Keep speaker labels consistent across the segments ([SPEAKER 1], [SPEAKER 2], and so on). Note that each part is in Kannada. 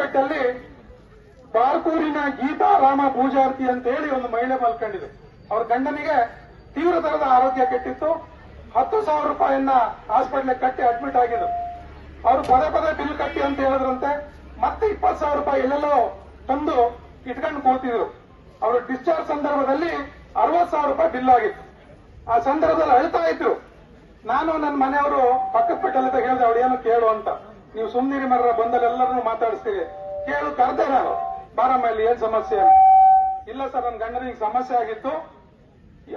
[SPEAKER 1] ಬೆಟ್ಟಲ್ಲಿ ಬಾರ್ಕೂರಿನ ಗೀತಾ ರಾಮ ಪೂಜಾರ್ತಿ ಅಂತ ಹೇಳಿ ಒಂದು ಮಹಿಳೆ ಮಲ್ಕೊಂಡಿದೆ. ಅವ್ರ ಗಂಡನಿಗೆ ತೀವ್ರ ತರದ ಆರೋಗ್ಯ ಕೆಟ್ಟಿತ್ತು. ಹತ್ತು ಸಾವಿರ ರೂಪಾಯಿಯನ್ನ ಹಾಸ್ಪಿಟ್ಲಿಗೆ ಕಟ್ಟಿ ಅಡ್ಮಿಟ್ ಆಗಿದ್ರು ಅವರು ಪದೇ ಪದೇ ಬಿಲ್ ಕಟ್ಟಿ ಅಂತ ಹೇಳಿದ್ರಂತೆ. ಮತ್ತೆ ಇಪ್ಪತ್ತು ಸಾವಿರ ರೂಪಾಯಿ ಎಲ್ಲೆಲ್ಲೋ ತಂದು ಇಟ್ಕೊಂಡು ಕೂತಿದ್ರು. ಅವರು ಡಿಸ್ಚಾರ್ಜ್ ಸಂದರ್ಭದಲ್ಲಿ ಅರವತ್ತು ಸಾವಿರ ರೂಪಾಯಿ ಬಿಲ್ ಆಗಿತ್ತು. ಆ ಸಂದರ್ಭದಲ್ಲಿ ಅಳ್ತಾ ಇದ್ರು. ನಾನು ನನ್ನ ಮನೆಯವರು ಪಕ್ಕದ ಪಟ್ಟಲ್ಲಿ ಹೇಳಿದೆ ಏನು ಕೇಳು ಅಂತ. ನೀವು ಸುಮ್ಮನಿರಿ ಮರ ಬಂದಲ್ಲಿ ಎಲ್ಲರನ್ನೂ ಮಾತಾಡಿಸ್ತೀವಿ ಕೇಳು, ಕರೆದೆ ನಾನು. ಬಾರಮ್ಮ, ಇಲ್ಲಿ ಏನ್ ಸಮಸ್ಯೆ ಇಲ್ಲ ಸರ್ ನನ್ನ ಗಂಡನಿಗೆ ಸಮಸ್ಯೆ ಆಗಿತ್ತು.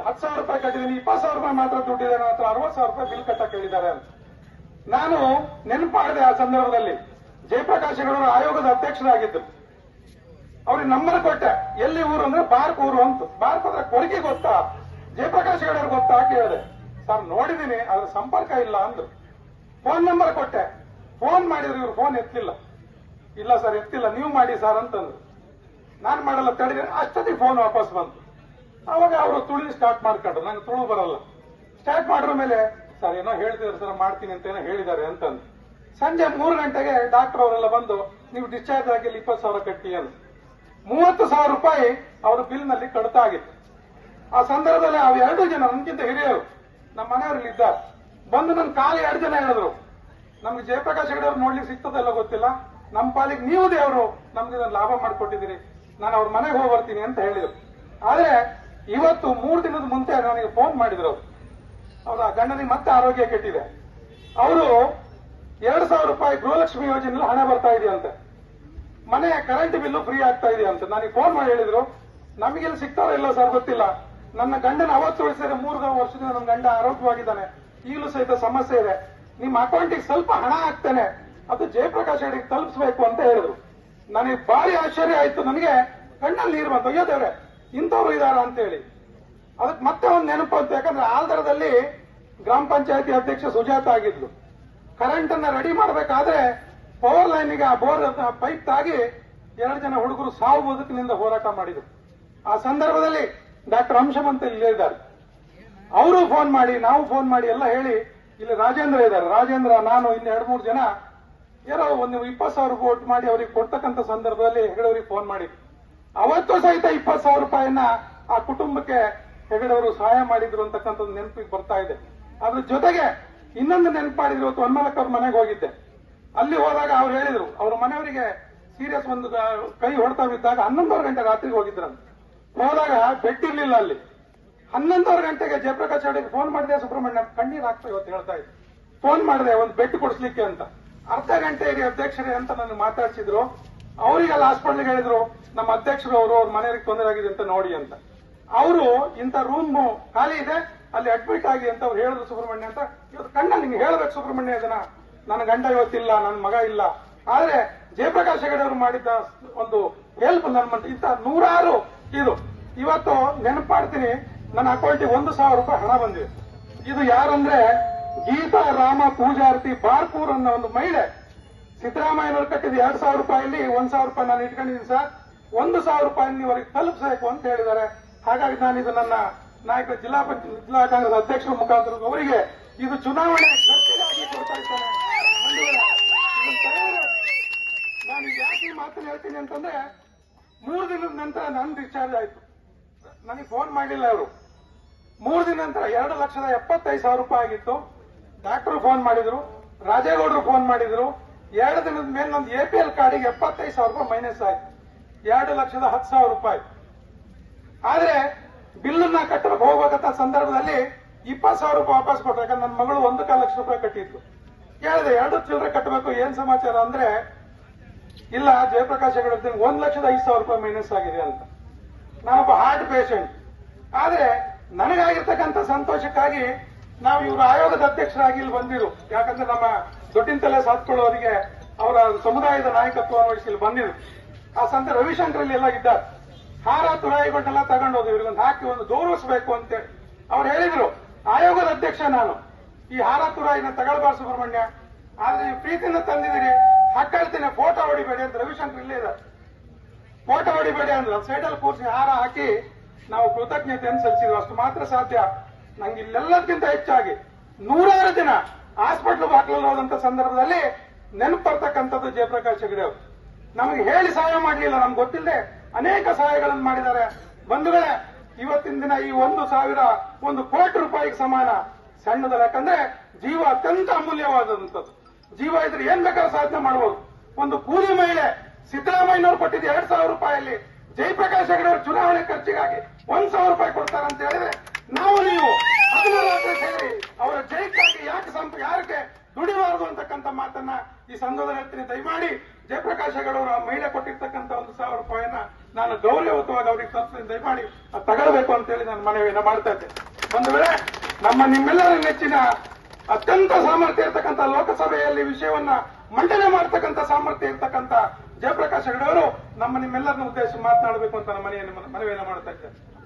[SPEAKER 1] ಹತ್ತು ಸಾವಿರ ರೂಪಾಯಿ ಕಟ್ಟಿದೀನಿ ಇಪ್ಪತ್ತು ಸಾವಿರ ರೂಪಾಯಿ ಮಾತ್ರ ದುಡ್ಡಿದೆ, ನನ್ನ ಹತ್ರ ಅರವತ್ತು ಸಾವಿರ ರೂಪಾಯಿ ಬಿಲ್ ಕಟ್ಟಕ್ಕೆ ಹೇಳಿದ್ದಾರೆ ನಾನು ನೆನಪಾಡಿದೆ ಆ ಸಂದರ್ಭದಲ್ಲಿ ಜಯಪ್ರಕಾಶ್ ಹೆಗಡೆ ಆಯೋಗದ ಅಧ್ಯಕ್ಷರಾಗಿದ್ದರು ಅವ್ರಿಗೆ ನಂಬರ್ ಕೊಟ್ಟೆ. ಎಲ್ಲಿ ಊರು ಅಂದ್ರೆ ಬಾರ್ಕ್ ಊರು ಅಂತ. ಬಾರ್ಕ್ ಅಂದ್ರೆ ಕೊರಗೆ ಗೊತ್ತಾ? ಜಯಪ್ರಕಾಶ್ ಗೌಡರ್ ಗೊತ್ತಾ? ಕೇಳಿದೆ. ಸರ್ ನೋಡಿದೀನಿ ಅದ್ರ ಸಂಪರ್ಕ ಇಲ್ಲ ಅಂದ್ರು. ಫೋನ್ ನಂಬರ್ ಕೊಟ್ಟೆ. ಫೋನ್ ಮಾಡಿದ್ರು ಇವ್ರು ಫೋನ್ ಎತ್ತಿಲ್ಲ. ಇಲ್ಲ ಸರ್, ಎತ್ತಿಲ್ಲ. ನೀವು ಮಾಡಿ ಸರ್ ಅಂತಂದ್ರು. ನಾನು ಮಾಡಲ್ಲ ತಡೆದ್ರೆ ಅಷ್ಟೊತ್ತಿಗೆ ಫೋನ್ ವಾಪಸ್ ಬಂತು. ಅವಾಗ ಅವರು ತುಳಿ ಸ್ಟಾರ್ಟ್ ಮಾಡ್ಕೊಂಡ್ರು. ನಂಗೆ ತುಳು ಬರಲ್ಲ. ಸ್ಟಾರ್ಟ್ ಮಾಡಿದ್ರ ಮೇಲೆ, ಸರ್, ಏನೋ ಹೇಳ್ತಿದ್ರು ಸರ್, ಮಾಡ್ತೀನಿ ಅಂತ ಏನೋ ಹೇಳಿದ್ದಾರೆ ಅಂತಂದು ಸಂಜೆ ಮೂರು ಗಂಟೆಗೆ ಡಾಕ್ಟರ್ ಅವರೆಲ್ಲ ಬಂದು, ನೀವು ಡಿಸ್ಚಾರ್ಜ್ ಆಗಿ ಇಪ್ಪತ್ತು ಸಾವಿರ ಕಟ್ಟಿ ಅಂತ ಮೂವತ್ತು ಸಾವಿರ ರೂಪಾಯಿ ಅವರು ಬಿಲ್ನಲ್ಲಿ ಕಡಿತ ಆಗಿತ್ತು. ಆ ಸಂದರ್ಭದಲ್ಲಿ ಅವೆರಡು ಜನ ನನ್ಗಿಂತ ಹಿರಿಯರು ನಮ್ಮ ಮನೆಯವರಲ್ಲಿ ಇದ್ದಾರೆ. ಬಂದು ನನ್ನ ಕಾಲು ಎರಡು ಜನ ಹೇಳಿದ್ರು. ನಮ್ಗೆ ಜಯಪ್ರಕಾಶ್ ಹೆಗಡೆ ಅವ್ರು ನೋಡ್ಲಿಕ್ಕೆ ಸಿಗ್ತದಲ್ಲ ಗೊತ್ತಿಲ್ಲ. ನಮ್ಮ ಪಾಲಿಗೆ ನೀವು ದೇವರು, ನಮ್ಗೆ ಇದನ್ನು ಲಾಭ ಮಾಡಿಕೊಟ್ಟಿದ್ದೀರಿ. ನಾನು ಅವ್ರ ಮನೆಗೆ ಹೋಗಿ ಬರ್ತೀನಿ ಅಂತ ಹೇಳಿದ್ರು. ಆದ್ರೆ ಇವತ್ತು ಮೂರು ದಿನದ ಮುಂಚೆ ನನಗೆ ಫೋನ್ ಮಾಡಿದ್ರು ಹೌದಾ? ಗಂಡನಿಗೆ ಮತ್ತೆ ಆರೋಗ್ಯ ಕೆಟ್ಟಿದೆ. ಅವರು ಎರಡು ಸಾವಿರ ರೂಪಾಯಿ ಗೃಹಲಕ್ಷ್ಮಿ ಯೋಜನೆಯಲ್ಲಿ ಹಣ ಬರ್ತಾ ಇದೆಯಂತೆ. ಮನೆ ಕರೆಂಟ್ ಬಿಲ್ಲು ಫ್ರೀ ಆಗ್ತಾ ಇದೆ ಅಂತ ನನಗೆ ಫೋನ್ ಮಾಡಿ ಹೇಳಿದ್ರು. ನಮಗೆಲ್ಲಿ ಸಿಗ್ತಾರೋ ಇಲ್ಲ ಸರ್ ಗೊತ್ತಿಲ್ಲ. ನನ್ನ ಗಂಡನ ಅವತ್ತು ಉಳಿಸಿದ್ರೆ ಮೂರು ವರ್ಷದಿಂದ ನನ್ನ ಗಂಡ ಆರೋಗ್ಯವಾಗಿದ್ದಾನೆ. ಈಗಲೂ ಸಹಿತ ಸಮಸ್ಯೆ ಇದೆ. ನಿಮ್ಮ ಅಕೌಂಟಿಗೆ ಸ್ವಲ್ಪ ಹಣ ಹಾಕ್ತೇನೆ. ಅದು ಜಯಪ್ರಕಾಶ್ ಹೆಗಡೆಗೆ ತಲುಪಿಸ್ಬೇಕು ಅಂತ ಹೇಳಿದ್ರು. ನನಗೆ ಭಾರಿ ಆಶ್ಚರ್ಯ ಆಯ್ತು. ನನಗೆ ಕಣ್ಣಲ್ಲಿ ನೀರು ಬಂತು. ಅಯ್ಯೋ ದೇವ್ರೆ, ಇಂಥವ್ರು ಇದಾರ ಅಂತ ಹೇಳಿ ಅದಕ್ಕೆ ಮತ್ತೆ ಒಂದು ನೆನಪು ಅಂತ ಯಾಕಂದ್ರೆ ಆಲ್ದರದಲ್ಲಿ ಗ್ರಾಮ ಪಂಚಾಯತಿ ಅಧ್ಯಕ್ಷ ಸುಜಾತ ಆಗಿದ್ಲು. ಕರೆಂಟ್ ಅನ್ನ ರೆಡಿ ಮಾಡಬೇಕಾದ್ರೆ ಪವರ್ ಲೈನ್ಗೆ ಆ ಬೋರ್ ಪೈಪ್ ತಾಗಿ ಎರಡು ಜನ ಹುಡುಗರು ಸಾವು ಬದುಕಿನಿಂದ ಹೋರಾಟ ಮಾಡಿದ್ರು. ಆ ಸಂದರ್ಭದಲ್ಲಿ ಡಾಕ್ಟರ್ ಅಂಶಮಂತ ಇಲ್ಲೇ ಇದ್ದಾರೆ ಅವರು ಫೋನ್ ಮಾಡಿ, ನಾವು ಫೋನ್ ಮಾಡಿ ಎಲ್ಲ ಹೇಳಿ ಇಲ್ಲಿ ರಾಜೇಂದ್ರ ಇದ್ದಾರೆ. ರಾಜೇಂದ್ರ, ನಾನು ಇನ್ನು ಎರಡು ಮೂರು ಜನ ಏನೋ ಒಂದು ಇಪ್ಪತ್ತು ಸಾವಿರ ವೋಟ್ ಮಾಡಿ ಅವರಿಗೆ ಕೊಡ್ತಕ್ಕಂಥ ಸಂದರ್ಭದಲ್ಲಿ ಹೆಗಡೆಯವರಿಗೆ ಫೋನ್ ಮಾಡಿ. ಅವತ್ತು ಸಹಿತ ಇಪ್ಪತ್ತು ಸಾವಿರ ರೂಪಾಯಿನ ಆ ಕುಟುಂಬಕ್ಕೆ ಹೆಗಡೆಯವರು ಸಹಾಯ ಮಾಡಿದ್ರು ಅಂತಕ್ಕಂಥದ್ದು ನೆನಪಿಗೆ ಬರ್ತಾ ಇದೆ. ಅದ್ರ ಜೊತೆಗೆ ಇನ್ನೊಂದು ನೆನಪು ಮಾಡಿದ್ರು ಇವತ್ತು ಅವ್ರ ಮನೆಗೆ ಹೋಗಿದ್ದೆ. ಅಲ್ಲಿ ಹೋದಾಗ ಅವ್ರು ಹೇಳಿದ್ರು, ಅವ್ರ ಮನೆಯವರಿಗೆ ಸೀರಿಯಸ್ ಒಂದು ಕೈ ಹೊಡ್ತಾ ಬಿದ್ದಾಗ ಹನ್ನೊಂದುವರೆ ಗಂಟೆ ರಾತ್ರಿಗೆ ಹೋಗಿದ್ರಂತೆ. ಹೋದಾಗ ಬೆಡ್ ಇರ್ಲಿಲ್ಲ ಅಲ್ಲಿ. ಹನ್ನೊಂದುವರೆ ಗಂಟೆಗೆ ಜಯಪ್ರಕಾಶ್ ಅವರಿಗೆ ಫೋನ್ ಮಾಡಿದೆ, ಸುಬ್ರಹ್ಮಣ್ಯ, ಕಣ್ಣೀರ್ ಹಾಕ್ತಾ ಇವತ್ತು ಹೇಳ್ತಾ ಇದ್ರು. ಫೋನ್ ಮಾಡಿದೆ, ಒಂದು ಬೆಡ್ ಕೊಡಿಸ್ಲಿಕ್ಕೆ ಅಂತ. ಅರ್ಧ ಗಂಟೆ ಇರಿ ಅಧ್ಯಕ್ಷರೇ ಅಂತ ನನಗೆ ಮಾತಾಡ್ಸಿದ್ರು. ಅವರಿಗೆಲ್ಲ ಹಾಸ್ಪಿಟ್ಲಿಗೆ ಹೇಳಿದ್ರು, ನಮ್ಮ ಅಧ್ಯಕ್ಷರು ಅವರು ಅವ್ರ ಮನೆಯವರಿಗೆ ತೊಂದರೆ ಆಗಿದೆ ಅಂತ ನೋಡಿ ಅಂತ. ಅವರು, ಇಂಥ ರೂಮ್ ಖಾಲಿ ಇದೆ, ಅಲ್ಲಿ ಅಡ್ಮಿಟ್ ಆಗಿ ಅಂತ ಅವ್ರು ಹೇಳಿದ್ರು ಸುಬ್ರಹ್ಮಣ್ಯ ಅಂತ. ಇವತ್ತು ಕಣ್ಣ ನಿಮ್ಗೆ ಹೇಳ್ಬೇಕು ಸುಬ್ರಹ್ಮಣ್ಯ ಅದನ್ನ ನನ್ನ ಗಂಡ ಇವತ್ತಿಲ್ಲ, ನನ್ನ ಮಗ ಇಲ್ಲ. ಆದ್ರೆ ಜಯಪ್ರಕಾಶ್ ಹೆಗಡೆ ಅವರು ಮಾಡಿದ್ದ ಒಂದು ಹೆಲ್ಪ್ ನನ್ನ ಇಂಥ ನೂರಾರು ಇದು. ಇವತ್ತು ನೆನಪಾಡ್ತೀನಿ ನನ್ನ ಅಕೌಂಟಿಗೆ ಒಂದು ಸಾವಿರ ರೂಪಾಯಿ ಹಣ ಬಂದಿದೆ. ಇದು ಯಾರಂದ್ರೆ ಗೀತಾ ರಾಮ ಪೂಜಾರ್ತಿ ಬಾರ್ಪೂರ್ ಅನ್ನೋ ಒಂದು ಮಹಿಳೆ. ಸಿದ್ದರಾಮಯ್ಯನವರು ಕಟ್ಟಿದ ಎರಡ್ ಸಾವಿರ ರೂಪಾಯಲ್ಲಿ ಒಂದ್ ಸಾವಿರ ರೂಪಾಯಿ ನಾನು ಇಟ್ಕೊಂಡಿದ್ದೀನಿ ಸರ್. ಒಂದು ಸಾವಿರ ರೂಪಾಯಿ ನೀವು ಅವರಿಗೆ ತಲುಪಿಸಬೇಕು ಅಂತ ಹೇಳಿದ್ದಾರೆ. ಹಾಗಾಗಿ ನಾನು ಇದು ನನ್ನ ನಾಯಕ ಜಿಲ್ಲಾ ಪಂಚಾಯತ್ ಜಿಲ್ಲಾ ಕಾಂಗ್ರೆಸ್ ಅಧ್ಯಕ್ಷರ ಮುಖಾಂತರ ಅವರಿಗೆ ಇದು ಚುನಾವಣೆ ನಾನು ಯಾಕೆ ಮಾತನ್ನು ಹೇಳ್ತೀನಿ ಅಂತಂದ್ರೆ ಮೂರು ದಿನದ ನಂತರ ನನ್ನ ಡಿಸ್ಚಾರ್ಜ್ ಆಯ್ತು. ನನಗೆ ಫೋನ್ ಮಾಡಿಲ್ಲ ಅವರು. ಮೂರು ದಿನ ನಂತರ ಎರಡು ಲಕ್ಷದ ಎಪ್ಪತ್ತೈದು ಸಾವಿರ ರೂಪಾಯಿ ಆಗಿತ್ತು. ಡಾಕ್ಟರ್ ಫೋನ್ ಮಾಡಿದ್ರು, ರಾಜೇಗೌಡರು ಫೋನ್ ಮಾಡಿದ್ರು. ಎರಡು ದಿನದ ಮೇಲೆ ನಮ್ದು ಎ ಪಿ ಎಲ್ ಕಾರ್ಡಿಗೆ ಎಪ್ಪತ್ತೈದು ಸಾವಿರ ರೂಪಾಯಿ ಮೈನಸ್ ಆಯ್ತು. ಎರಡು ಲಕ್ಷದ ಹತ್ತು ಸಾವಿರ ರೂಪಾಯಿ. ಆದ್ರೆ ಬಿಲ್ಲನ್ನ ಕಟ್ಟಲು ಹೋಗ್ಬೇಕಂತ ಸಂದರ್ಭದಲ್ಲಿ ಇಪ್ಪತ್ತು ಸಾವಿರ ರೂಪಾಯಿ ವಾಪಸ್ ಕೊಟ್ಟರೆ ಯಾಕಂದ್ರೆ ನನ್ನ ಮಗಳು ಒಂದು ಕಾಲ ಲಕ್ಷ ರೂಪಾಯಿ ಕಟ್ಟಿತ್ತು. ಹೇಳಿದೆ ಎರಡು ಚಿಲ್ಲರೆ ಕಟ್ಟಬೇಕು, ಏನ್ ಸಮಾಚಾರ ಅಂದ್ರೆ, ಇಲ್ಲ, ಜಯಪ್ರಕಾಶ್ ಹೆಗಡೆ ಒಂದ್ ಲಕ್ಷದ ಐದು ಸಾವಿರ ರೂಪಾಯಿ ಮೈನಸ್ ಆಗಿದೆ ಅಂತ. ನಾನೊಬ್ಬ ಹಾರ್ಟ್ ಪೇಷಂಟ್ ಆದ್ರೆ ನನಗಾಗಿರ್ತಕ್ಕಂಥ ಸಂತೋಷಕ್ಕಾಗಿ ನಾವು ಇವರು ಆಯೋಗದ ಅಧ್ಯಕ್ಷರಾಗಿ ಇಲ್ಲಿ ಬಂದಿರು. ಯಾಕಂದ್ರೆ ನಮ್ಮ ದೊಡ್ಡಿನ ತಲೆ ಸಾತ್ಕೊಳ್ಳೋರಿಗೆ ಅವರ ಸಮುದಾಯದ ನಾಯಕತ್ವವನ್ನು ವಹಿಸಿ ಇಲ್ಲಿ ಬಂದಿರು ಆ ಸಂತ ರವಿಶಂಕರ್ ಎಲ್ಲ ಇದ್ದಾರೆ. ಹಾರ ತುರಾಯಿಗಳನ್ನೆಲ್ಲ ತಗೊಂಡೋದು ಇವ್ರಿಗೊಂದು ಹಾಕಿ ಒಂದು ಗೌರವಿಸಬೇಕು ಅಂತೇಳಿ ಅವ್ರು ಹೇಳಿದ್ರು. ಆಯೋಗದ ಅಧ್ಯಕ್ಷ ನಾನು. ಈ ಹಾರ, ತುರಾಯಿನ ತಗೊಳ್ಬಾರ್ದು ಸುಬ್ರಹ್ಮಣ್ಯ. ಆದ್ರೆ ನೀವು ಪ್ರೀತಿಯಿಂದ ತಂದಿದ್ದೀರಿ. ಹಾಕಳ್ತೇನೆ ಫೋಟೋ ಹೊಡಿಬೇಡಿ ಅಂತ ರವಿಶಂಕರ್ ಇಲ್ಲೇ ಇದ್ದಾರೆ. ಫೋಟೋ ಹೊಡಿಬೇಡಿ ಅಂದ್ರೆ ಸೈಡಲ್ಲಿ ಕೂರಿಸಿ ಹಾರ ಹಾಕಿ ನಾವು ಕೃತಜ್ಞತೆಯನ್ನು ಸಲ್ಲಿಸಿದ್ವಿ ಅಷ್ಟು ಮಾತ್ರ ಸಾಧ್ಯ. ನಂಗೆ ಇಲ್ಲೆಲ್ಲದಕ್ಕಿಂತ ಹೆಚ್ಚಾಗಿ ನೂರಾರು ದಿನ ಹಾಸ್ಪಿಟ್ಲ್ ಬಾಕ್ಲಲ್ಲಿ ಹೋದಂತ ಸಂದರ್ಭದಲ್ಲಿ ನೆನಪು ಬರ್ತಕ್ಕಂಥದ್ದು ಜಯಪ್ರಕಾಶ್ ಹೆಗಡೆ ಅವರು. ನಮಗೆ ಹೇಳಿ ಸಹಾಯ ಮಾಡಲಿಲ್ಲ, ನಮ್ಗೆ ಗೊತ್ತಿಲ್ಲದೆ ಅನೇಕ ಸಹಾಯಗಳನ್ನು ಮಾಡಿದ್ದಾರೆ. ಬಂಧುಗಳೇ, ಇವತ್ತಿನ ದಿನ ಈ ಒಂದು ಸಾವಿರ, ಒಂದು ಕೋಟಿ ರೂಪಾಯಿಗೆ ಸಮಾನ ಸಣ್ಣದಲ್ಲ, ಯಾಕಂದ್ರೆ ಜೀವ ಅತ್ಯಂತ ಅಮೂಲ್ಯವಾದಂಥದ್ದು. ಜೀವ ಇದ್ರೆ ಏನ್ ಬೇಕಾದ್ರೂ ಸಾಧನೆ ಮಾಡಬಹುದು ಒಂದು ಕೂಲಿ ಮಹಿಳೆ ಸಿದ್ದರಾಮಯ್ಯನವರು ಕೊಟ್ಟಿದ್ದು ಎರಡ್ ಸಾವಿರ ರೂಪಾಯಿಯಲ್ಲಿ ಜಯಪ್ರಕಾಶ್ ಹೆಗಡೆ ಅವರು ಖರ್ಚಿಗಾಗಿ ಒಂದ್ ಸಾವಿರ ರೂಪಾಯಿ ಕೊಡ್ತಾರೆ ಅಂತ ಹೇಳಿದ್ರೆ ನಾವು ನೀವು ಹದಿನಾರು ಸೇರಿ ಅವರ ಜಯಕ್ಕಾಗಿ ಯಾಕೆ ಸಂಪ, ಯಾರಿಗೆ ದುಡಿಬಾರದು ಅಂತಕ್ಕಂಥ ಮಾತನ್ನ ಈ ಸಂದರ್ಭದಲ್ಲಿ ಹೇಳ್ತೀನಿ ದಯಮಾಡಿ ಜಯಪ್ರಕಾಶ್ ಹೆಗಡೆ ಅವರು ಆ ಮಹಿಳೆ ಕೊಟ್ಟಿರ್ತಕ್ಕಂಥ ಒಂದು ಸಾವಿರ ರೂಪಾಯಿಯನ್ನ ನಾನು ಗೌರವಯುತವಾಗಿ ಅವರಿಗೆ ತರಿಸ್ತೀನಿ ದಯಮಾಡಿ ಅದು ತಗೊಳ್ಬೇಕು ಅಂತ ಹೇಳಿ ನಾನು ಮನವಿಯನ್ನ ಮಾಡ್ತಾ ಇದ್ದೆ ಒಂದು ವೇಳೆ ನಮ್ಮ ನಿಮ್ಮೆಲ್ಲರ ನೆಚ್ಚಿನ ಅತ್ಯಂತ ಸಾಮರ್ಥ್ಯ ಇರತಕ್ಕಂಥ ಲೋಕಸಭೆಯಲ್ಲಿ ವಿಷಯವನ್ನ ಮಂಡನೆ ಮಾಡ್ತಕ್ಕಂಥ ಸಾಮರ್ಥ್ಯ ಇರತಕ್ಕಂಥ ಜಯಪ್ರಕಾಶ್ ಹೆಗಡೆ ಅವರು ನಮ್ಮ ನಿಮ್ಮೆಲ್ಲರನ್ನ ಉದ್ದೇಶ ಮಾತನಾಡಬೇಕು ಅಂತ ನಮ್ಮ ಮನೆಯನ್ನು ಮನವಿಯನ್ನು ಮಾಡ್ತಾ ಇದ್ದೇನೆ.